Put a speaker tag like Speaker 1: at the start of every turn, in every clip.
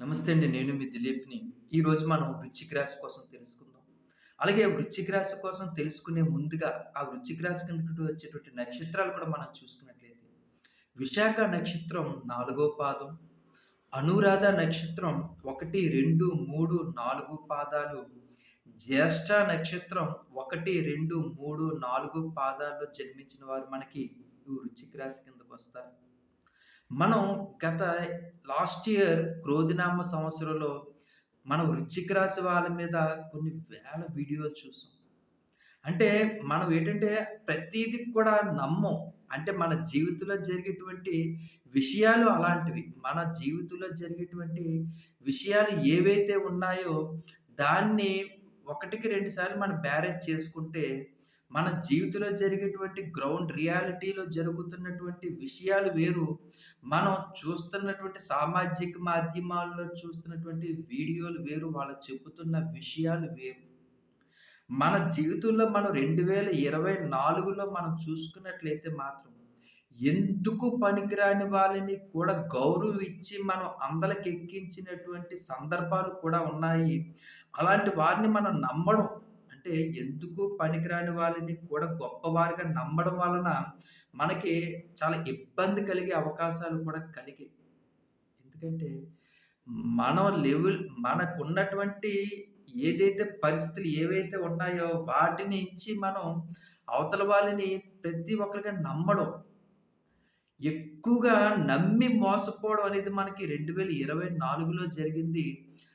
Speaker 1: నమస్తే అండి. నేను మీ దిలీప్‌ని. ఈరోజు మనం వృచ్చిక రాశి కోసం తెలుసుకుందాం. అలాగే వృచ్చిక రాశి కోసం తెలుసుకునే ముందుగా, ఆ వృచ్చిక రాశి కిందకి వచ్చేటువంటి నక్షత్రాలు కూడా మనం చూసుకున్నట్లయితే, విశాఖ నక్షత్రం నాలుగో పాదం, అనురాధ నక్షత్రం 1, 2, 3, 4 పాదాలు, జ్యేష్ఠ నక్షత్రం 1, 2, 3, 4 పాదాల్లో జన్మించిన వారు మనకి ఈ వృశ్చిక రాశి కిందకొస్తారు. మనం గత లాస్ట్ ఇయర్ క్రోధినామ సంవత్సరంలో మనం వృచ్చిక రాశి వాళ్ళ మీద కొన్ని వేల వీడియోలు చూసాం. అంటే మనం ఏంటంటే ప్రతిదీ కూడా నమ్మం. అంటే మన జీవితంలో జరిగేటువంటి విషయాలు అలాంటివి. మన జీవితంలో జరిగేటువంటి విషయాలు ఏవైతే ఉన్నాయో దాన్ని ఒకటికి రెండు సార్లు మనం బ్యారేజ్ చేసుకుంటే మన జీవితంలో జరిగేటువంటి గ్రౌండ్ రియాలిటీలో జరుగుతున్నటువంటి విషయాలు వేరు. మనం చూస్తున్నటువంటి సామాజిక మాధ్యమాల్లో చూస్తున్నటువంటి వీడియోలు వేరు. వాళ్ళు చెబుతున్న విషయాలు వేరు. మన జీవితంలో మనం 2024లో మనం చూసుకున్నట్లయితే మాత్రం ఎందుకు పనికిరాని వాళ్ళని కూడా గౌరవం ఇచ్చి మనం అందలకెక్కించినటువంటి సందర్భాలు కూడా ఉన్నాయి. అలాంటి వారిని మనం నమ్మడం అంటే ఎందుకు పనికిరాని వాళ్ళని కూడా గొప్పవారిగా నమ్మడం వలన మనకి చాలా ఇబ్బంది కలిగే అవకాశాలు కూడా కలిగి ఎందుకంటే మనం లెవెల్ మనకున్నటువంటి ఏదైతే పరిస్థితులు ఏవైతే ఉన్నాయో వాటి నుంచి మనం అవతల వాళ్ళని ప్రతి ఒక్కరిగా నమ్మడం. ఎక్కువగా నమ్మి మోసపోవడం అనేది మనకి 2024లో జరిగింది.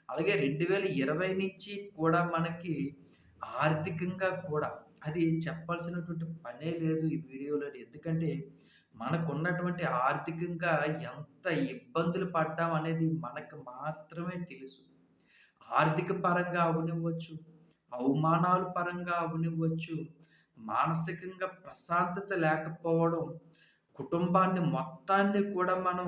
Speaker 1: అలాగే 2020 నుంచి కూడా మనకి ఆర్థికంగా కూడా అది చెప్పాల్సినటువంటి పనే లేదు ఈ వీడియోలో ఎందుకంటే మనకున్నటువంటి ఆర్థికంగా ఎంత ఇబ్బందులు పడ్డాం అనేది మనకు మాత్రమే తెలుసు. ఆర్థిక పరంగా అవ్వనివ్వచ్చు, అవమానాల పరంగా అవ్వనివ్వచ్చు, మానసికంగా ప్రశాంతత లేకపోవడం, కుటుంబాన్ని మొత్తాన్ని కూడా మనం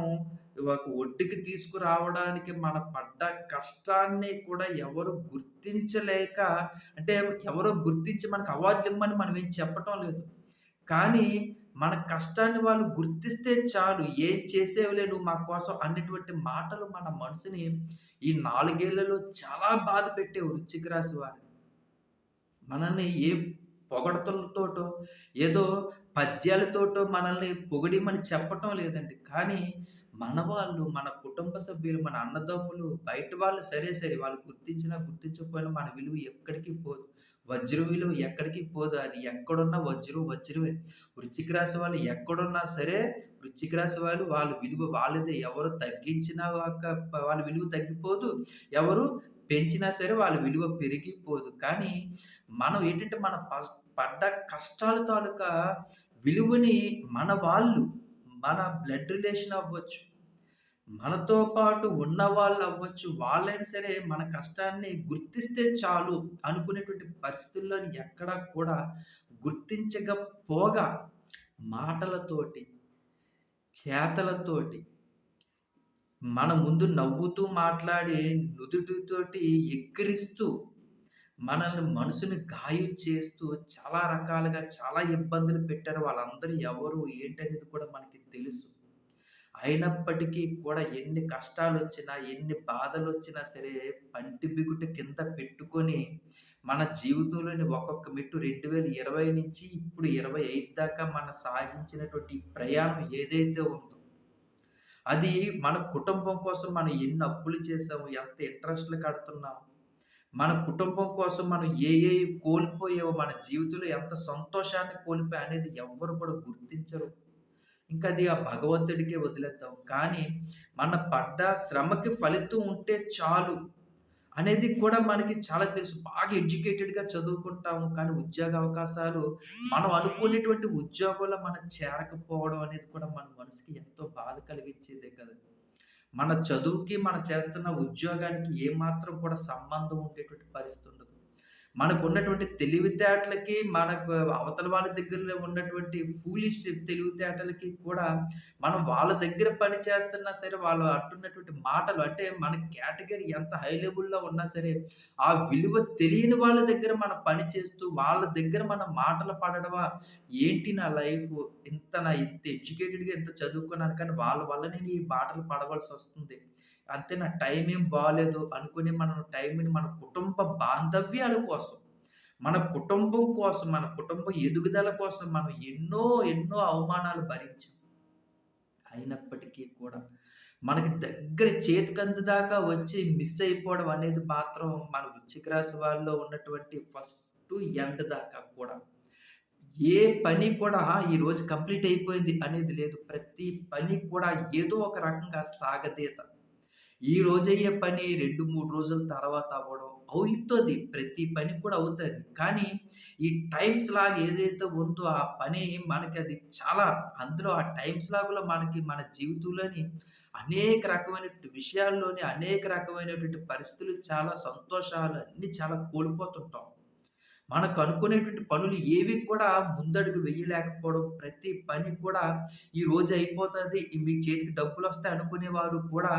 Speaker 1: ఒక ఒడ్డుకి తీసుకురావడానికి మన పడ్డ కష్టాన్ని కూడా ఎవరు గుర్తించలేక అంటే ఎవరో గుర్తించి మనకు అవార్డులిమ్మని మనం ఏం చెప్పటం లేదు. కానీ మన కష్టాన్ని వాళ్ళు గుర్తిస్తే చాలు. "ఏం చేసేవులే నువ్వు మా కోసం" అన్నటువంటి మాటలు మన మనసుని ఈ నాలుగేళ్ళలో చాలా బాధ పెట్టే వృశ్చిక రాశి వారు మనల్ని ఏ పొగడతలతోటో ఏదో పద్యాలతోటో మనల్ని పొగిడిమని చెప్పటం లేదండి. కానీ మన వాళ్ళు, మన కుటుంబ సభ్యులు, మన అన్నదమ్ములు, బయట వాళ్ళు సరే సరే వాళ్ళు గుర్తించినా, గుర్తించకపోయినా మన విలువ ఎక్కడికి పోదు. వజ్రం విలువ ఎక్కడికి పోదు. అది ఎక్కడున్నా వజ్రం వజ్రమే. వృచ్చిక రాశి వాళ్ళు ఎక్కడున్నా సరే వృచ్చిక రాశి వాళ్ళు వాళ్ళ విలువ వాళ్ళదే. ఎవరు తగ్గించినా వాళ్ళ విలువ తగ్గిపోదు. ఎవరు పెంచినా సరే వాళ్ళ విలువ పెరిగిపోదు. కానీ మనం ఏంటంటే మన పస్ పడ్డ కష్టాల తాలూకా విలువని మన వాళ్ళు, మన బ్లడ్ రిలేషన్ అవ్వచ్చు, మనతో పాటు ఉన్న వాళ్ళు అవ్వచ్చు, వాళ్ళైనా సరే మన కష్టాన్ని గుర్తిస్తే చాలు అనుకునేటువంటి పరిస్థితుల్లోని ఎక్కడా కూడా గుర్తించకపోగా మాటలతోటి, చేతలతోటి మన ముందు నవ్వుతూ మాట్లాడి నుదుటితోటి ఎక్కిరిస్తూ మనల్ని మనసుని గాయం చేస్తూ చాలా రకాలుగా చాలా ఇబ్బందులు పెట్టారు. వాళ్ళందరూ ఎవరు ఏంటనేది కూడా మనకి తెలుసు. అయినప్పటికీ కూడా ఎన్ని కష్టాలు వచ్చినా ఎన్ని బాధలు వచ్చినా సరే పంటి బిగుటు కింద పెట్టుకొని మన జీవితంలోని ఒక్కొక్క మెట్టు 2020 నుంచి ఇప్పుడు 25 దాకా మనం సాగించినటువంటి ప్రయాణం ఏదైతే ఉందో అది మన కుటుంబం కోసం మనం ఎన్ని అప్పులు చేసాము, ఎంత ఇంట్రెస్ట్‌లు కడుతున్నాము మన కుటుంబం కోసం మనం ఏ ఏ కోల్పోయామో, మన జీవితంలో ఎంత సంతోషాన్ని కోల్పోయా అనేది ఎవ్వరు కూడా గుర్తించరు. ఇంకా అది ఆ భగవంతుడికే వదిలేద్దాం. కానీ మన పడ్డ శ్రమకి ఫలితం ఉంటే చాలు అనేది కూడా మనకి చాలా తెలుసు. బాగా ఎడ్యుకేటెడ్‌గా చదువుకుంటాము. కానీ ఉద్యోగ అవకాశాలు మనం అనుకునేటువంటి ఉద్యోగంలో మనం చేరకపోవడం అనేది కూడా మన మనసుకి ఎంతో బాధ కలిగించేదే కదా మన చదువుకి, మనం చేస్తున్న ఉద్యోగానికి ఏమాత్రం కూడా సంబంధం ఉండేటువంటి పరిస్థితి ఉండదు. మనకున్నటువంటి తెలివితేటలకి, మనకు అవతల వాళ్ళ దగ్గరలో ఉన్నటువంటి ఫూలిష్ తెలివితేటలకి కూడా మనం వాళ్ళ దగ్గర పని చేస్తున్నా సరే, వాళ్ళు అంటున్నటువంటి మాటలు అంటే మన కేటగిరీ ఎంత హై లెవెల్‌లో ఉన్నా సరే, ఆ విలువ తెలియని వాళ్ళ దగ్గర మనం పని చేస్తూ, వాళ్ళ దగ్గర మన మాటలు పడడమా, ఏంటి నా లైఫ్? ఇంత నా ఇంత ఎడ్యుకేటెడ్‌గా ఇంత చదువుకున్నాను కానీ వాళ్ళ వల్ల నేను ఈ మాటలు పడవలసి వస్తుంది. అంతే నా టైం ఏం బాగాలేదు అనుకుని మనం టైంని మన కుటుంబ బాంధవ్యాల కోసం, మన కుటుంబం కోసం, మన కుటుంబ ఎదుగుదల కోసం మనం ఎన్నో, ఎన్నో అవమానాలు భరించాం. అయినప్పటికీ కూడా మనకి దగ్గర చేతికందు దాకా వచ్చి మిస్ అయిపోవడం అనేది మాత్రం మన వృశ్చిక రాశి వాళ్ళలో ఉన్నటువంటి ఫస్ట్ ఎండ్ దాకా కూడా. ఏ పని కూడా ఈరోజు కంప్లీట్ అయిపోయింది అనేది లేదు. ప్రతి పని కూడా ఏదో ఒక రకంగా సాగదీత. ఈ రోజయ్యే పని 2, 3 రోజుల తర్వాత అవ్వడం అవుతుంది ప్రతి పని కూడా అవుతుంది కానీ ఈ టైమ్స్ లాగ్ ఏదైతే ఉందో ఆ పని మనకి అది చాలా అందులో ఆ టైమ్స్ స్లాగ్‌లో మనకి మన జీవితంలోని అనేక రకమైనటువంటి విషయాల్లోని అనేక రకమైనటువంటి పరిస్థితులు చాలా సంతోషాలు అన్నీ చాలా కోల్పోతుంటాం. మనకు అనుకునేటువంటి పనులు ఏవి కూడా ముందడుగు వేయలేకపోవడం, ప్రతి పని కూడా ఈ రోజు అయిపోతుంది మీ చేతికి డబ్బులు వస్తాయి అనుకునేవారు కూడా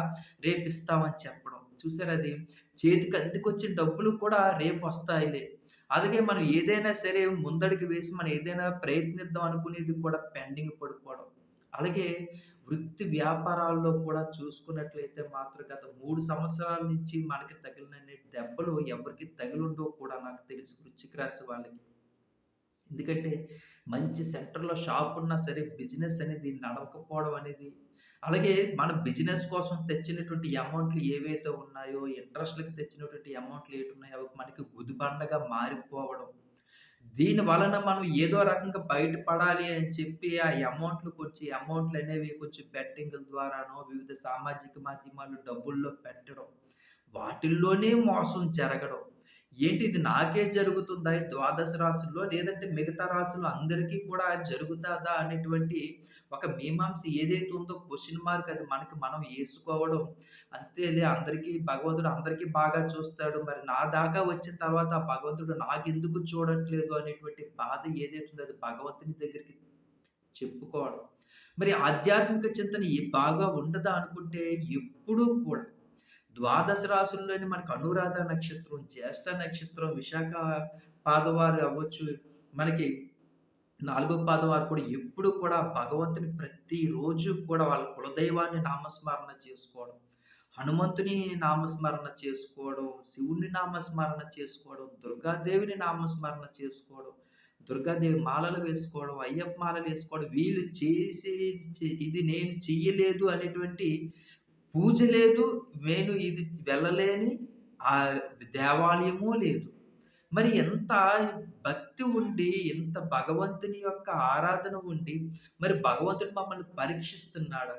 Speaker 1: రేపిస్తామని చెప్పడం. చూసారా అది? చేతికి అందుకొచ్చిన డబ్బులు కూడా రేపు వస్తాయిలే అలాగే మనం ఏదైనా సరే ముందడుగు వేసి మనం ఏదైనా ప్రయత్నిద్దాం అనుకునేది కూడా పెండింగ్ పడిపోవడం. అలాగే వృత్తి వ్యాపారాల్లో కూడా చూసుకున్నట్లయితే మాత్రం గత మూడు సంవత్సరాల నుంచి మనకి తగిలినన్ని దెబ్బలు ఎవరికి తగిలుండవు కూడా నాకు తెలుసు వృశ్చిక రాశి వాళ్ళకి. ఎందుకంటే మంచి సెంటర్‌లో షాప్ ఉన్నా సరే బిజినెస్ అనేది నడవకపోవడం అనేది, అలాగే మన బిజినెస్ కోసం తెచ్చినటువంటి అమౌంట్‌లు ఏవైతే ఉన్నాయో, ఇంట్రెస్ట్లకు తెచ్చినటువంటి అమౌంట్‌లు ఏటున్నాయో ఉన్నాయో మనకి గుదిబండగా మారిపోవడం. దీని వలన మనం ఏదో రకంగా బయటపడాలి అని చెప్పి ఆ అమౌంట్‌లు కొంచెం అమౌంట్‌లనేవి కొంచెం బెట్టింగ్ల ద్వారానో, వివిధ సామాజిక మాధ్యమాలు డబ్బుల్లో పెట్టడం. వాటిల్లోనే మోసం జరగడం. ఏంటి ఇది నాకే జరుగుతుందా? ద్వాదశ రాశుల్లో లేదంటే మిగతా రాశులు అందరికీ కూడా జరుగుతుందా అనేటువంటి ఒక మీమాంస ఏదైతే ఉందో క్వశ్చన్ మార్క్ అది మనకి మనం వేసుకోవడం అంతేలే అందరికీ భగవంతుడు అందరికీ బాగా చూస్తాడు. మరి నా దాకా వచ్చిన తర్వాత ఆ భగవంతుడు నాకెందుకు చూడట్లేదు అనేటువంటి బాధ ఏదైతే ఉందో అది భగవంతుని దగ్గరికి చెప్పుకోవడం. మరి ఆధ్యాత్మిక చింతన బాగా ఉండదా అనుకుంటే ఎప్పుడూ కూడా ద్వాదశ రాశుల్లోని మనకు అనురాధ నక్షత్రం, జ్యేష్ఠ నక్షత్రం, విశాఖ పాదవారు అవ్వచ్చు, మనకి నాలుగో పాదం వారు కూడా ఎప్పుడు కూడా భగవంతుని ప్రతిరోజు కూడా వాళ్ళ కులదైవాన్ని నామస్మరణ చేసుకోవడం. హనుమంతుని నామస్మరణ చేసుకోవడం, శివుని నామస్మరణ చేసుకోవడం, దుర్గాదేవిని నామస్మరణ చేసుకోవడం, దుర్గాదేవి మాలలు వేసుకోవడం, అయ్యప్ప మాలలేసుకోవడం, వీళ్ళు చేసే చే ఇది నేను చెయ్యలేదు అనేటువంటి పూజ లేదు. నేను ఇది వెళ్ళలేని ఆ దేవాలయము లేదు. మరి ఎంత భక్తి ఉండి, ఇంత భగవంతుని యొక్క ఆరాధన ఉండి, మరి భగవంతుడు మమ్మల్ని పరీక్షిస్తున్నాడా?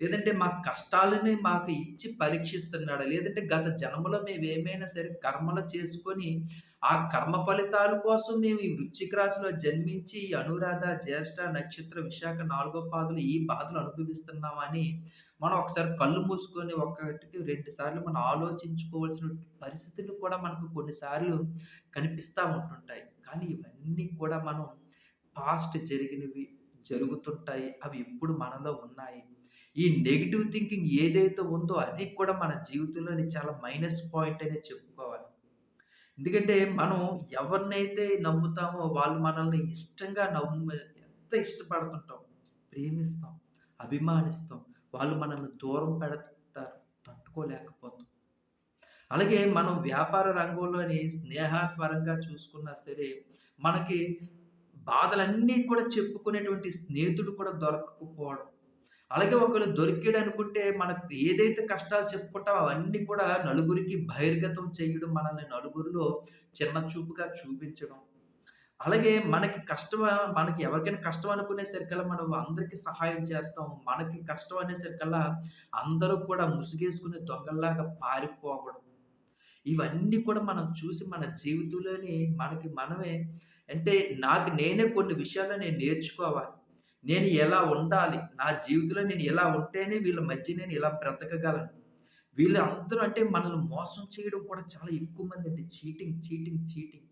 Speaker 1: లేదంటే మా కష్టాలని మాకు ఇచ్చి పరీక్షిస్తున్నాడా? లేదంటే గత జన్మలో మేమేమైనా సరే కర్మలు చేసుకొని, ఆ కర్మ ఫలితాల కోసం మేము ఈ వృచ్చిక రాశిలో జన్మించి అనురాధ, జ్యేష్ఠ, నక్షత్ర, విశాఖ నాలుగో పాదులు ఈ బాధలు అనుభవిస్తున్నామని మనం ఒకసారి కళ్ళు మూసుకొని ఒకటికి రెండు సార్లు మనం ఆలోచించుకోవాల్సిన పరిస్థితులు కూడా మనకు కొన్నిసార్లు కనిపిస్తూ ఉంటుంటాయి. కానీ ఇవన్నీ కూడా మనం పాస్ట్ జరిగినవి, జరుగుతుంటాయి. అవి ఇప్పుడు మనలో ఉన్నాయి. ఈ నెగిటివ్ థింకింగ్ ఏదైతే ఉందో అది కూడా మన జీవితంలోని చాలా మైనస్ పాయింట్ అనే చెప్పుకోవాలి. ఎందుకంటే మనం ఎవరినైతే నమ్ముతామో వాళ్ళు మనల్ని ఇష్టంగా నమ్ము ఎంత ఇష్టపడుతుంటాం, ప్రేమిస్తాం, అభిమానిస్తాం. వాళ్ళు మనల్ని దూరం పెడతారు. తట్టుకోలేకపోతాం. అలాగే మనం వ్యాపార రంగంలోని స్నేహపరంగా చూసుకున్నా సరే, మనకి బాధలన్నీ కూడా చెప్పుకునేటువంటి స్నేహితుడు కూడా దొరకకపోవడం. అలాగే ఒకవేళ దొరికాడనుకుంటే మనకు ఏదైతే కష్టాలు చెప్పుకుంటామో అవన్నీ కూడా నలుగురికి బహిర్గతం చేయడం, మనల్ని నలుగురిలో చిన్న చూపుగా చూపించడం. అలాగే మనకి కష్టమా మనకి ఎవరికైనా కష్టం అనుకునే సరికల్లా మనం అందరికి సహాయం చేస్తాం. మనకి కష్టం అనేసరికల్లా అందరూ కూడా ముసుగేసుకుని దొంగల్లాగా పారిపోవడం. ఇవన్నీ కూడా మనం చూసి మన జీవితంలోని మనకి మనమే అంటే నాకు నేనే కొన్ని విషయాల్లో నేను నేర్చుకోవాలి. నేను ఎలా ఉండాలి? నా జీవితంలో నేను ఎలా ఉంటేనే వీళ్ళ మధ్య నేను ఇలా బ్రతకగలను. వీళ్ళందరూ అంటే మనల్ని మోసం చేయడం కూడా చాలా ఎక్కువ మందండి. Cheating, cheating, cheating.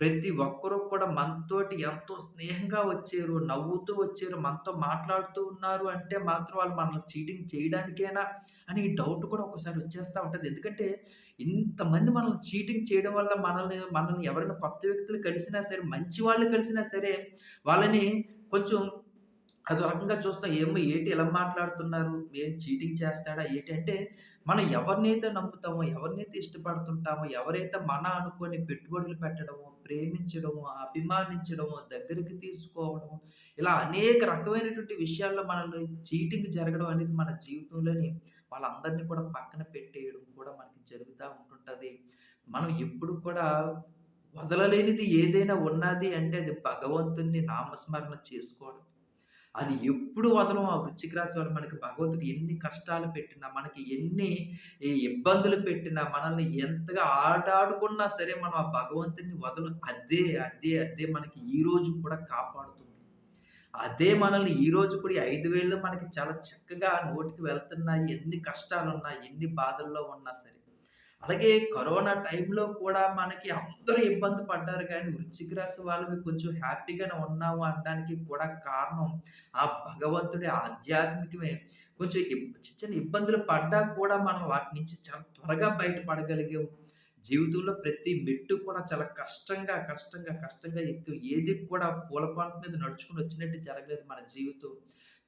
Speaker 1: ప్రతి ఒక్కరు కూడా మనతోటి ఎంతో స్నేహంగా వచ్చారు, నవ్వుతూ వచ్చారు, మనతో మాట్లాడుతూ ఉన్నారు అంటే మాత్రం వాళ్ళు మనల్ని చీటింగ్ చేయడానికేనా అని డౌట్ కూడా ఒకసారి వచ్చేస్తూ ఉంటుంది ఎందుకంటే ఇంతమంది మనల్ని చీటింగ్ చేయడం వల్ల మనల్ని మనల్ని ఎవరైనా కొత్త వ్యక్తులు కలిసినా సరే, మంచి వాళ్ళు కలిసినా సరే వాళ్ళని కొంచెం అది రకంగా చూస్తాం. ఏమో ఏటి ఇలా మాట్లాడుతున్నారు? ఏం చీటింగ్ చేస్తాడా ఏంటి అంటే, మనం ఎవరినైతే నమ్ముతామో, ఎవరినైతే ఇష్టపడుతుంటామో, ఎవరైతే మన అనుకొని పెట్టుబడులు పెట్టడము ప్రేమించడము అభిమానించడము దగ్గరికి తీసుకోవడం ఇలా అనేక రకమైనటువంటి విషయాల్లో మనల్ని చీటింగ్ జరగడం అనేది మన జీవితంలోని వాళ్ళందరిని కూడా పక్కన పెట్టేయడం కూడా మనకి జరుగుతూ ఉంటుంటుంది మనం ఎప్పుడు కూడా వదలలేనిది ఏదైనా ఉన్నది అంటే అది భగవంతుడిని నామస్మరణ చేసుకోవడం. అది ఎప్పుడు వదలం ఆ వృచ్చిక రాశి వాళ్ళు మనకి భగవంతుడు ఎన్ని కష్టాలు పెట్టినా, మనకి ఎన్ని ఇబ్బందులు పెట్టినా, మనల్ని ఎంతగా ఆడాడుకున్నా సరే మనం ఆ భగవంతుని వదలం. అదే, అదే, అదే మనకి ఈ రోజు కూడా కాపాడుతుంది. అదే మనల్ని ఈ రోజు కూడా ఐదు 5,000 మనకి చాలా చక్కగా నోటికి వెళ్తున్నాయి. ఎన్ని కష్టాలున్నా, ఎన్ని బాధల్లో ఉన్నా సరే. అలాగే కరోనా టైంలో కూడా మనకి అందరూ ఇబ్బంది పడ్డారు కానీ వృశ్చిక రాశి వాళ్ళవి కొంచెం హ్యాపీగానే ఉన్నాము అనడానికి కూడా కారణం ఆ భగవంతుడి ఆధ్యాత్మికమే. కొంచెం చిన్న చిన్న ఇబ్బందులు పడ్డా కూడా మనం వాటి నుంచి చాలా త్వరగా బయటపడగలిగాం. జీవితంలో ప్రతి మెట్టు కూడా చాలా కష్టంగా, కష్టంగా, కష్టంగా ఎక్కువ ఏది కూడా పూలపాన్పు మీద నడుచుకుని వచ్చినట్టు జరగలేదు మన జీవితం.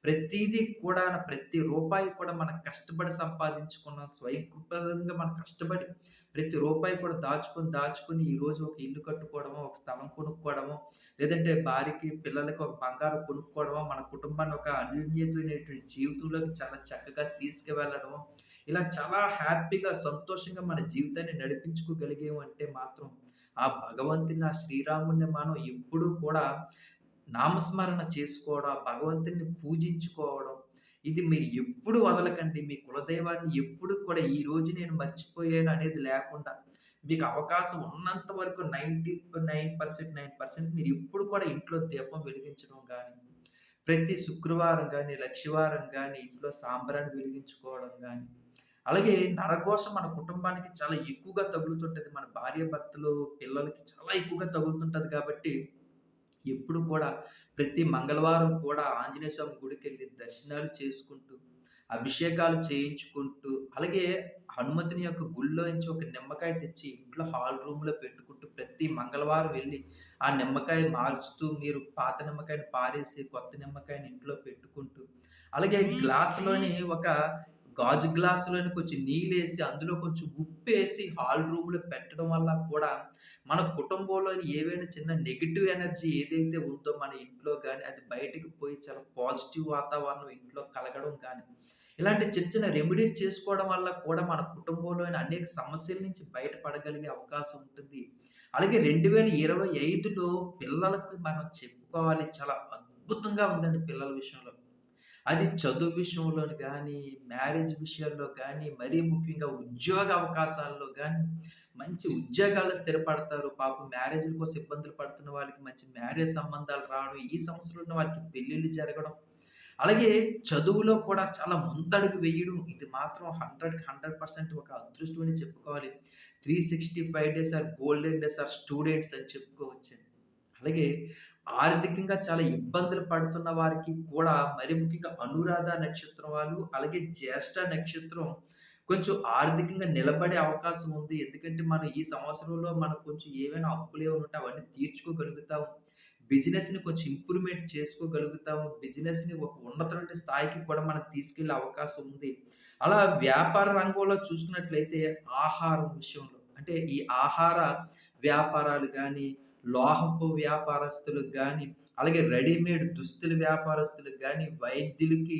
Speaker 1: ప్రతిదీ కూడా ప్రతి రూపాయి కూడా మనం కష్టపడి సంపాదించుకున్నాం. స్వయంకృతంగా మనం కష్టపడి ప్రతి రూపాయి కూడా దాచుకొని, దాచుకొని ఈరోజు ఒక ఇల్లు కట్టుకోవడమో, ఒక స్థలం కొనుక్కోవడమో, లేదంటే భార్యకి, పిల్లలకి ఒక బంగారం కొనుక్కోవడమో, మన కుటుంబాన్ని ఒక అన్యోన్యతమైనటువంటి జీవితంలోకి చాలా చక్కగా తీసుకువెళ్ళడము ఇలా చాలా హ్యాపీగా, సంతోషంగా మన జీవితాన్ని నడిపించుకోగలిగేమంటే మాత్రం ఆ భగవంతుని, ఆ శ్రీరాముడిని మనం ఎప్పుడూ కూడా నామస్మరణ చేసుకోవడం, భగవంతుని భగవంతుడిని పూజించుకోవడం, ఇది మీరు ఎప్పుడు వదలకండి. మీ కులదైవాన్ని ఎప్పుడు కూడా ఈ రోజు నేను మర్చిపోయాను అనేది లేకుండా, మీకు అవకాశం ఉన్నంత వరకు 99% 9% మీరు ఎప్పుడు కూడా ఇంట్లో దీపం వెలిగించడం కానీ ప్రతి శుక్రవారం కానీ లక్షవారం కానీ ఇంట్లో సాంబ్రాన్ని వెలిగించుకోవడం కానీ అలాగే నరఘోష మన కుటుంబానికి చాలా ఎక్కువగా తగులుతుంటుంది మన భార్యాభర్తలు, పిల్లలకి చాలా ఎక్కువగా తగులుతుంటుంది కాబట్టి ఎప్పుడు కూడా ప్రతి మంగళవారం కూడా ఆంజనేయ స్వామి గుడికెళ్ళి దర్శనాలు చేసుకుంటూ, అభిషేకాలు చేయించుకుంటూ, అలాగే హనుమతుని యొక్క గుళ్ళో నుంచి ఒక నిమ్మకాయ తెచ్చి ఇంట్లో హాల్ రూమ్‌లో పెట్టుకుంటూ ప్రతి మంగళవారం వెళ్ళి ఆ నిమ్మకాయ మార్చుతూ మీరు పాత నిమ్మకాయని పారేసి కొత్త నిమ్మకాయని ఇంట్లో పెట్టుకుంటూ, అలాగే గ్లాస్‌లోని ఒక గాజు గ్లాసులోని కొంచెం నీళ్ళు వేసి అందులో కొంచెం ఉప్పు వేసి హాల్ రూమ్‌లో పెట్టడం వల్ల కూడా మన కుటుంబంలోని ఏవైనా చిన్న నెగిటివ్ ఎనర్జీ ఏదైతే ఉందో మన ఇంట్లో కానీ అది బయటకు పోయి చాలా పాజిటివ్ వాతావరణం ఇంట్లో కలగడం కానీ, ఇలాంటి చిన్న చిన్న రెమెడీస్ చేసుకోవడం వల్ల కూడా మన కుటుంబంలోని అనేక సమస్యల నుంచి బయటపడగలిగే అవకాశం ఉంటుంది. అలాగే రెండు వేల ఇరవై ఐదులో పిల్లలకు మనం చెప్పుకోవాలి చాలా అద్భుతంగా ఉందండి పిల్లల విషయంలో. అది చదువు విషయంలో కానీ మ్యారేజ్ విషయాల్లో కానీ మరీ ముఖ్యంగా ఉద్యోగ అవకాశాల్లో కానీ మంచి ఉద్యోగాలు స్థిరపడతారు. పాపం మ్యారేజ్‌ల కోసం ఇబ్బందులు పడుతున్న వాళ్ళకి మంచి మ్యారేజ్ సంబంధాలు రావడం, ఈ సంవత్సరంలో ఉన్న వాళ్ళకి పెళ్ళిళ్ళు జరగడం, అలాగే చదువులో కూడా చాలా ముందడుగు వేయడం, ఇది మాత్రం 100కి 100% ఒక అదృష్టం అని చెప్పుకోవాలి. 365 days are golden days are students అని చెప్పుకోవచ్చు అలాగే ఆర్థికంగా చాలా ఇబ్బందులు పడుతున్న వారికి కూడా మరి ముఖ్యంగా అనురాధ నక్షత్రం వాళ్ళు, అలాగే జ్యేష్ఠ నక్షత్రం కొంచెం ఆర్థికంగా నిలబడే అవకాశం ఉంది. ఎందుకంటే మనం ఈ సంవత్సరంలో మనం కొంచెం ఏవైనా అప్పులేమైనా ఉంటే అవన్నీ తీర్చుకోగలుగుతాము. బిజినెస్‌ని కొంచెం ఇంప్రూవ్‌మెంట్ చేసుకోగలుగుతాము. బిజినెస్‌ని ఒక ఉన్నతమైన స్థాయికి కూడా మనం తీసుకెళ్ళే అవకాశం ఉంది. అలా వ్యాపార రంగంలో చూసుకున్నట్లయితే ఆహారం విషయంలో అంటే ఈ ఆహార వ్యాపారాలు కానీ లోహపు వ్యాపారస్తులకు కానీ అలాగే రెడీమేడ్ దుస్తుల వ్యాపారస్తులకు కానీ వైద్యులకి,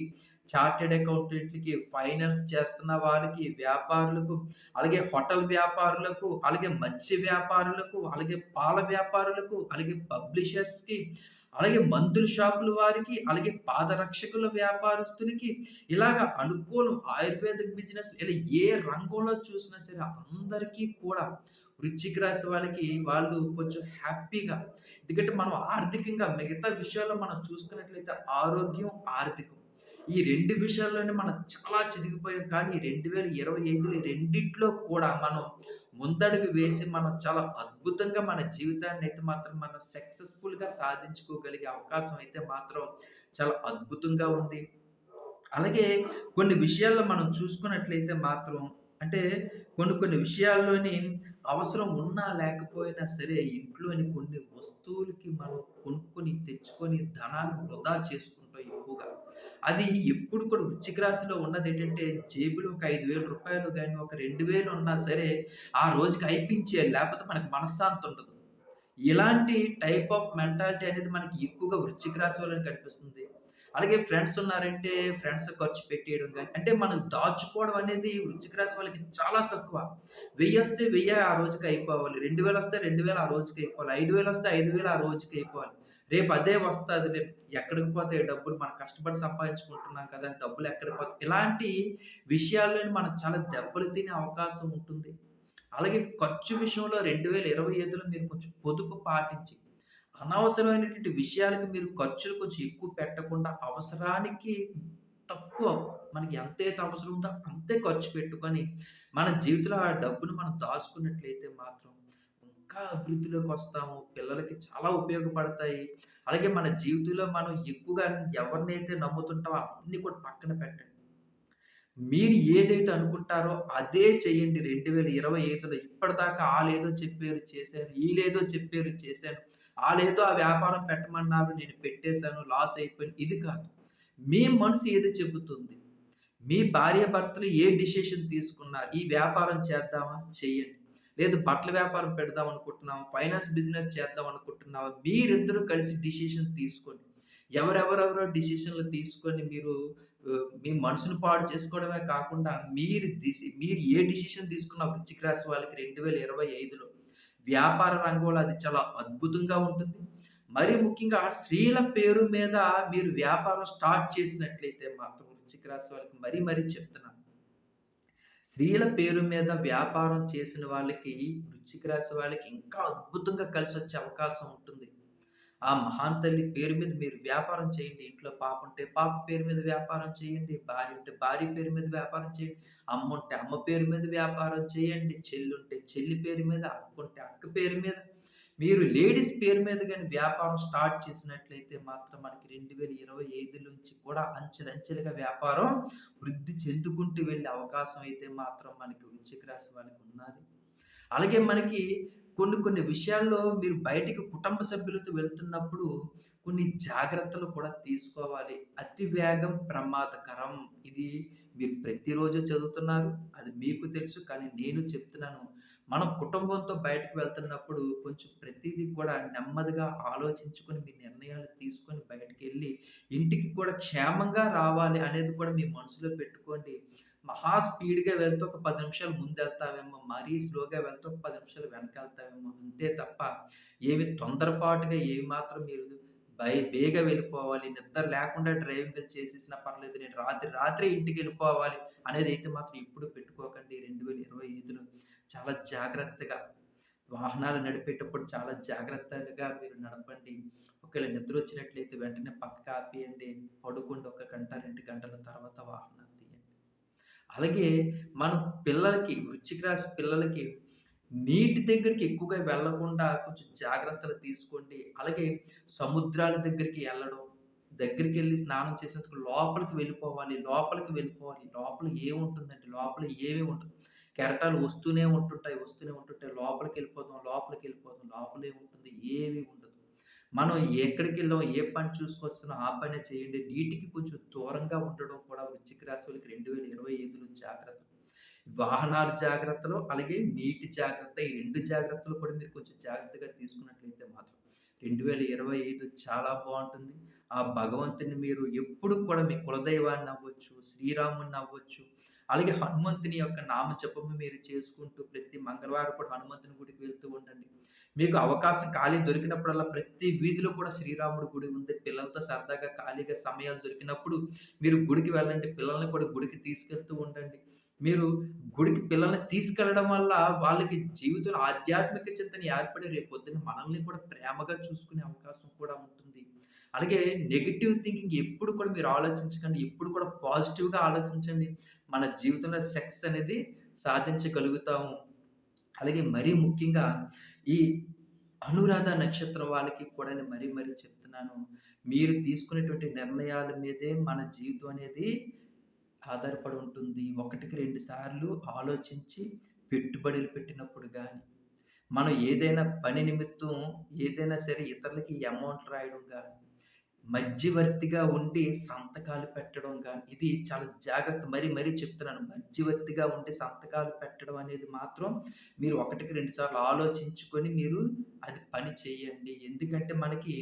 Speaker 1: చార్టర్డ్ అకౌంటెంట్‌లకి, ఫైనాన్స్ చేస్తున్న వారికి, వ్యాపారులకు, అలాగే హోటల్ వ్యాపారులకు, అలాగే మత్స్య వ్యాపారులకు, అలాగే పాల వ్యాపారులకు, అలాగే పబ్లిషర్స్‌కి, అలాగే మందుల షాపుల వారికి, అలాగే పాదరక్షకుల వ్యాపారస్తులకి, ఇలాగ అనుకూలం ఆయుర్వేదిక్ బిజినెస్ ఇలా ఏ రంగంలో చూసినా సరే అందరికీ కూడా వృశ్చిక రాశి వాళ్ళకి వాళ్ళు కొంచెం హ్యాపీగా ఎందుకంటే మనం ఆర్థికంగా మిగతా విషయాల్లో మనం చూసుకున్నట్లయితే ఆరోగ్యం, ఆర్థికం. ఈ రెండు విషయాల్లోనే మనం చాలా చిరిగిపోయాం కానీ రెండు వేల ఇరవై ఐదులో రెండిట్లో కూడా మనం ముందడుగు వేసి మనం చాలా అద్భుతంగా మన జీవితాన్ని అయితే మాత్రం మనం సక్సెస్‌ఫుల్‌గా సాధించుకోగలిగే అవకాశం అయితే మాత్రం చాలా అద్భుతంగా ఉంది. అలాగే కొన్ని విషయాల్లో మనం చూసుకున్నట్లయితే మాత్రం అంటే కొన్ని కొన్ని విషయాల్లోని అవసరం ఉన్నా లేకపోయినా సరే ఇంట్లోని కొన్ని వస్తువులకి మనం కొనుక్కొని, తెచ్చుకొని ధనాన్ని వృధా చేసుకుంటాం ఎక్కువగా. అది ఎప్పుడు కూడా వృశ్చిక రాశిలో ఉన్నదేంటంటే జేబులో ఒక ఐదు వేల రూపాయలు కానీ ఒక 2,000 ఉన్నా సరే ఆ రోజుకి అయిపించేయాలి. లేకపోతే మనకు మనశ్శాంతి ఉండదు. ఇలాంటి టైప్ ఆఫ్ మెంటాలిటీ అనేది మనకి ఎక్కువగా వృశ్చిక రాశి వాళ్ళని కనిపిస్తుంది. అలాగే ఫ్రెండ్స్ ఉన్నారంటే ఫ్రెండ్స్ ఖర్చు పెట్టేయడం కానీ అంటే మనం దాచుకోవడం అనేది వృశ్చిక రాశి వాళ్ళకి చాలా తక్కువ. వెయ్యి వస్తే వెయ్యి ఆ రోజుకి అయిపోవాలి. 2000 వస్తే 2000 ఆ రోజుకి అయిపోవాలి. ఐదు వేలు వస్తే ఐదు వేలు ఆ రోజుకి అయిపోవాలి. రేపు అదే వస్తుంది రేపు ఎక్కడికి పోతే డబ్బులు మనం కష్టపడి సంపాదించుకుంటున్నాం కదా! డబ్బులు ఎక్కడికి పోతాయి. ఇలాంటి విషయాల్లో మనం చాలా దెబ్బలు తినే అవకాశం ఉంటుంది. అలాగే ఖర్చు విషయంలో 2025లో మీరు కొంచెం పొదుపు పాటించి, అనవసరమైనటువంటి విషయాలకి మీరు ఖర్చులు కొంచెం ఎక్కువ పెట్టకుండా, అవసరానికి తక్కువ మనకి ఎంతైతే అవసరం ఉందో అంతే ఖర్చు పెట్టుకొని, మన జీవితంలో ఆ డబ్బును మనం దాచుకున్నట్లయితే మాత్రం ఇంకా అభివృద్ధిలోకి వస్తాము. పిల్లలకి చాలా ఉపయోగపడతాయి. అలాగే మన జీవితంలో మనం ఎక్కువగా ఎవరినైతే నమ్ముతుంటామో అన్ని కూడా పక్కన పెట్టండి. మీరు ఏదైతే అనుకుంటారో అదే చేయండి 2025లో. ఇప్పటిదాకా వాళ్ళేదో చెప్పారు చేశాను. లేదో చెప్పారు చేశాను. వాళ్ళేదో ఆ వ్యాపారం పెట్టమన్నారు నేను పెట్టేశాను లాస్ అయిపోయింది. ఇది కాదు. మీ మనసు ఏది చెబుతుంది? మీ భార్యాభర్తలు ఏ డిసిషన్ తీసుకున్నారు? ఈ వ్యాపారం చేద్దామా? చేయండి లేదు బట్టల వ్యాపారం పెడదాం అనుకుంటున్నాం. ఫైనాన్స్ బిజినెస్ చేద్దాం అనుకుంటున్నాం మీరిద్దరూ కలిసి డిసిషన్ తీసుకోండి. ఎవరెవరెవరో డిసిషన్‌లు తీసుకొని మీరు మీ మనసును పాడు చేసుకోవడమే కాకుండా మీరు మీరు ఏ డిసిషన్ తీసుకున్న వృచ్చిక రాశి వాళ్ళకి 2025లో వ్యాపార రంగంలో అది చాలా అద్భుతంగా ఉంటుంది. మరీ ముఖ్యంగా స్త్రీల పేరు మీద మీరు వ్యాపారం స్టార్ట్ చేసినట్లయితే మాత్రం వృచ్చిక రాశి వాళ్ళకి మరీ మరీ చెప్తున్నారు స్త్రీల పేరు మీద వ్యాపారం చేసిన వాళ్ళకి వృచ్చిక రాశి వాళ్ళకి ఇంకా అద్భుతంగా కలిసి వచ్చే అవకాశం ఉంటుంది. ఆ మహాన్ తల్లి పేరు మీద మీరు వ్యాపారం చేయండి. ఇంట్లో పాప ఉంటే పాప పేరు మీద వ్యాపారం చేయండి. భార్య ఉంటే భార్య పేరు మీద వ్యాపారం చేయండి. అమ్ముంటే అమ్మ పేరు మీద వ్యాపారం చేయండి. చెల్లి ఉంటే చెల్లి పేరు మీద, అక్కుంటే అక్క పేరు మీద మీరు లేడీస్ పేరు మీద కానీ వ్యాపారం స్టార్ట్ చేసినట్లయితే మాత్రం మనకి 2025 నుంచి కూడా అంచెలంచెలుగా వ్యాపారం వృద్ధి చెందుకుంటూ వెళ్ళే అవకాశం అయితే మాత్రం మనకి వృశ్చిక రాశి వాళ్ళకి ఉన్నది అలాగే మనకి కొన్ని కొన్ని విషయాల్లో మీరు బయటికి కుటుంబ సభ్యులతో వెళ్తున్నప్పుడు కొన్ని జాగ్రత్తలు కూడా తీసుకోవాలి. అతి వేగం ప్రమాదకరం. ఇది మీరు ప్రతిరోజు చదువుతున్నారు. అది మీకు తెలుసు. కానీ నేను చెప్తున్నాను. మనం కుటుంబంతో బయటకు వెళ్తున్నప్పుడు కొంచెం ప్రతిదీ కూడా నెమ్మదిగా ఆలోచించుకొని మీ నిర్ణయాలు తీసుకొని బయటికెళ్ళి ఇంటికి కూడా క్షేమంగా రావాలి అనేది కూడా మీ మనసులో పెట్టుకోండి. మహా స్పీడ్‌గా వెళ్తే ఒక పది నిమిషాలు ముందు వెళ్తావేమో మరీ స్లోగా వెళ్తే ఒక పది నిమిషాలు వెనకెళ్తావేమో అంతే తప్ప ఏమి తొందరపాటుగా ఏవి మాత్రం మీరు బై బేగ వెళ్ళిపోవాలి. నిద్ర లేకుండా డ్రైవింగ్ చేసేసినా పర్లేదు. నేను రాత్రి రాత్రి ఇంటికి వెళ్ళిపోవాలి అనేది అయితే మాత్రం ఎప్పుడు పెట్టుకోకండి. 2025లో చాలా జాగ్రత్తగా వాహనాలు నడిపేటప్పుడు చాలా జాగ్రత్తగా మీరు నడపండి. ఒకవేళ నిద్ర వచ్చినట్లయితే వెంటనే పక్క ఆపేయండి. పడుకోండి ఒక గంట, రెండు గంటల తర్వాత వాహనాలు తీయండి. అలాగే మనం పిల్లలకి వృచ్చిక రాశి పిల్లలకి నీటి దగ్గరికి ఎక్కువగా వెళ్ళకుండా కొంచెం జాగ్రత్తలు తీసుకోండి. అలాగే సముద్రాల దగ్గరికి వెళ్ళడం దగ్గరికి వెళ్ళి స్నానం చేసేందుకు లోపలికి వెళ్ళిపోవాలి. లోపలికి వెళ్ళిపోవాలి. లోపల ఏముంటుందంటే లోపల ఏమి ఉంటుంది కెరటాలు వస్తూనే ఉంటుంటాయి. వస్తూనే ఉంటుంటాయి. లోపలికి వెళ్ళిపోతాం లోపలికి వెళ్ళిపోతాం లోపలే ఉంటుంది ఏమీ ఉండదు. మనం ఎక్కడికెళ్ళాం, ఏ పని చూసుకొస్తున్నాం ఆ పనే చేయండి. నీటికి కొంచెం దూరంగా ఉండడం కూడా వృశ్చిక రాశి వాళ్ళకి 2025లో జాగ్రత్త. వాహనాలు జాగ్రత్తలు, అలాగే నీటి జాగ్రత్త. ఈ రెండు జాగ్రత్తలు కూడా మీరు కొంచెం జాగ్రత్తగా తీసుకున్నట్లయితే మాత్రం 2025 చాలా బాగుంటుంది ఆ భగవంతుని మీరు ఎప్పుడు కూడా మీ కులదైవాన్ని అవ్వచ్చు, శ్రీరాముని అవ్వచ్చు, అలాగే హనుమంతుని యొక్క నామ జపము మీరు చేసుకుంటూ ప్రతి మంగళవారం కూడా హనుమంతుని గుడికి వెళ్తూ ఉండండి. మీకు అవకాశం ఖాళీ దొరికినప్పుడల్లా ప్రతి వీధిలో కూడా శ్రీరాముడి గుడి ఉంది. పిల్లలతో సరదాగా ఖాళీగా సమయాలు దొరికినప్పుడు మీరు గుడికి వెళ్ళండి. పిల్లల్ని కూడా గుడికి తీసుకెళ్తూ ఉండండి. మీరు గుడికి పిల్లల్ని తీసుకెళ్ళడం వల్ల వాళ్ళకి జీవితంలో ఆధ్యాత్మిక చింతన ఏర్పడి రేపొద్దున మనల్ని కూడా ప్రేమగా చూసుకునే అవకాశం కూడా ఉంటుంది. అలాగే నెగిటివ్ థింకింగ్ ఎప్పుడు కూడా మీరు ఆలోచించకండి. ఎప్పుడు కూడా పాజిటివ్‌గా ఆలోచించండి. మన జీవితంలో సక్సెస్ అనేది సాధించగలుగుతాము. అలాగే మరీ ముఖ్యంగా ఈ అనురాధ నక్షత్రం వాళ్ళకి కూడా నేను మరీ మరీ చెప్తున్నాను. మీరు తీసుకునేటువంటి నిర్ణయాల మీదే మన జీవితం అనేది ఆధారపడి ఉంటుంది. ఒకటికి రెండు సార్లు ఆలోచించి పెట్టుబడులు పెట్టినప్పుడు కానీ మనం ఏదైనా పని నిమిత్తం ఏదైనా సరే ఇతరులకి అమౌంట్ రాయడం కానీ మధ్యవర్తిగా ఉండి సంతకాలు పెట్టడం కానీ ఇది చాలా జాగ్రత్త మరీ మరీ చెప్తున్నాను. మధ్యవర్తిగా ఉండి సంతకాలు పెట్టడం అనేది మాత్రం మీరు ఒకటికి రెండు సార్లు ఆలోచించుకొని మీరు అది పని చేయండి. ఎందుకంటే మనకి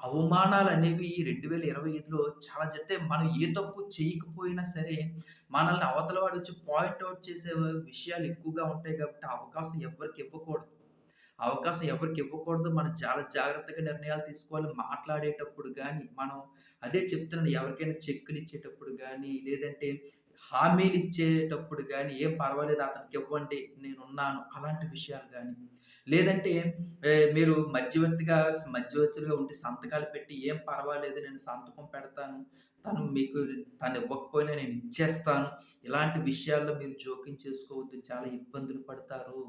Speaker 1: అవమానాలు అనేవి రెండు వేల ఇరవై ఐదులో చాలా జరిగితే మనం ఏ తప్పు చేయకపోయినా సరే, మనల్ని అవతల వాడు పాయింట్ పాయింట్అవుట్ చేసే విషయాలు ఎక్కువగా ఉంటాయి కాబట్టి, అవకాశం ఎవ్వరికీ ఇవ్వకూడదు. అవకాశం ఎవరికి ఇవ్వకూడదు. మనం చాలా జాగ్రత్తగా నిర్ణయాలు తీసుకోవాలి. మాట్లాడేటప్పుడు కానీ మనం అదే చెప్తున్నాను ఎవరికైనా చెక్కులిచ్చేటప్పుడు కానీ లేదంటే హామీలు ఇచ్చేటప్పుడు కానీ "ఏం పర్వాలేదు అతనికి ఇవ్వండి నేను నేనున్నాను" అలాంటి విషయాలు కానీ లేదంటే మీరు మధ్యవర్తిగా మధ్యవర్తులుగా ఉండి సంతకాలు పెట్టి, "ఏం పర్వాలేదు నేను సంతకం పెడతాను. తను మీకు తను ఇవ్వకపోయిన నేను ఇచ్చేస్తాను ఇలాంటి విషయాల్లో మీరు జోక్యం చేసుకోవద్దు. చాలా ఇబ్బందులు పడతారు.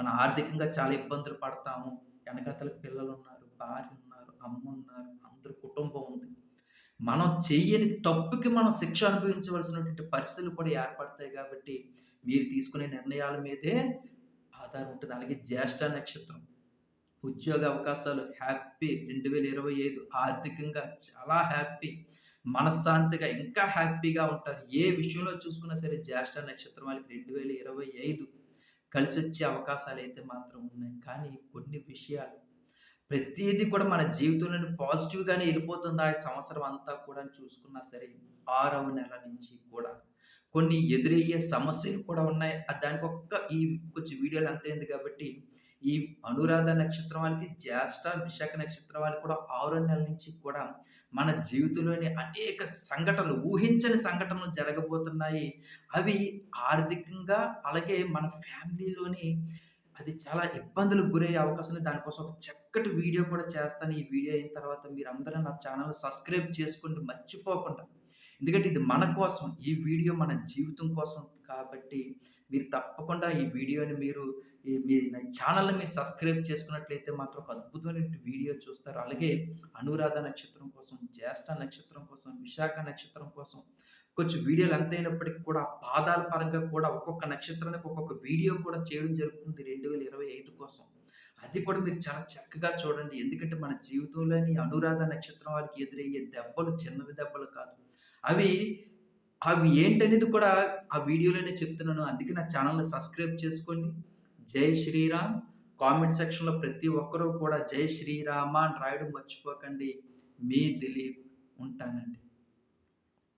Speaker 1: మనం ఆర్థికంగా చాలా ఇబ్బందులు పడతాము. వెనకాతల పిల్లలు ఉన్నారు భార్య ఉన్నారు అమ్మ ఉన్నారు అందరూ కుటుంబం ఉంది. మనం చేయని తప్పుకి మనం శిక్ష అనుభవించవలసినటువంటి పరిస్థితులు కూడా ఏర్పడతాయి కాబట్టి మీరు తీసుకునే నిర్ణయాల మీదే ఆధారం ఉంటుంది అలాగే జ్యేష్ఠ నక్షత్రం. ఉద్యోగ అవకాశాలు హ్యాపీ 2025 ఆర్థికంగా చాలా హ్యాపీ. మనశ్శాంతిగా ఇంకా హ్యాపీగా ఉంటారు. ఏ విషయంలో చూసుకున్నా సరే జ్యేష్ఠ నక్షత్రం వాళ్ళకి రెండు వేల ఇరవై ఐదు కలిసి వచ్చే అవకాశాలు అయితే మాత్రం ఉన్నాయి. కానీ కొన్ని విషయాలు ప్రతిదీ కూడా మన జీవితంలోని పాజిటివ్‌గానే వెళ్ళిపోతుంది ఈ సంవత్సరం అంతా కూడా చూసుకున్నా సరే, ఆరవ నెల నుంచి కూడా కొన్ని ఎదురయ్యే సమస్యలు కూడా ఉన్నాయి. దానికి ఒక్క ఈ కొంచెం వీడియోలు అంతైంది కాబట్టి, ఈ అనురాధ నక్షత్రం వాళ్ళకి, జ్యేష్ఠ, విశాఖ నక్షత్రం వాళ్ళకి కూడా ఆరో నెల నుంచి కూడా మన జీవితంలోని అనేక సంఘటనలు, ఊహించని సంఘటనలు జరగబోతున్నాయి. అవి ఆర్థికంగా అలాగే మన ఫ్యామిలీలోని అది చాలా ఇబ్బందులకు గురయ్యే అవకాశం ఉంది. దానికోసం ఒక చక్కటి వీడియో కూడా చేస్తాను. ఈ వీడియో అయిన తర్వాత మీరందరూ నా ఛానల్ సబ్స్క్రైబ్ చేసుకోండి మర్చిపోకుండా. ఎందుకంటే ఇది మన కోసం. ఈ వీడియో మన జీవితం కోసం కాబట్టి, మీరు తప్పకుండా ఈ వీడియోని మీరు మీ ఛానల్ని మీరు సబ్స్క్రైబ్ చేసుకున్నట్లయితే మాత్రం ఒక అద్భుతమైన వీడియో చూస్తారు. అలాగే అనురాధ నక్షత్రం కోసం, జ్యేష్ఠ నక్షత్రం కోసం, విశాఖ నక్షత్రం కోసం కొంచెం వీడియోలు అయినప్పటికీ కూడా పాదాల పరంగా కూడా ఒక్కొక్క నక్షత్రానికి ఒక్కొక్క వీడియో కూడా చేయడం జరుగుతుంది 2025 కోసం. అది కూడా మీరు చాలా చక్కగా చూడండి. ఎందుకంటే మన జీవితంలోని అనురాధ నక్షత్రం వారికి ఎదురయ్యే దెబ్బలు చిన్నవి దెబ్బలు కాదు. అవి అవి ఏంటనేది కూడా ఆ వీడియోలోనే చెప్తున్నాను. అందుకే నా ఛానల్ని సబ్స్క్రైబ్ చేసుకోండి. జై శ్రీరామ్. కామెంట్ సెక్షన్‌లో ప్రతి ఒక్కరూ కూడా జై శ్రీరామ అని రాయడం మర్చిపోకండి. మీ దిలీప్ ఉంటానండి.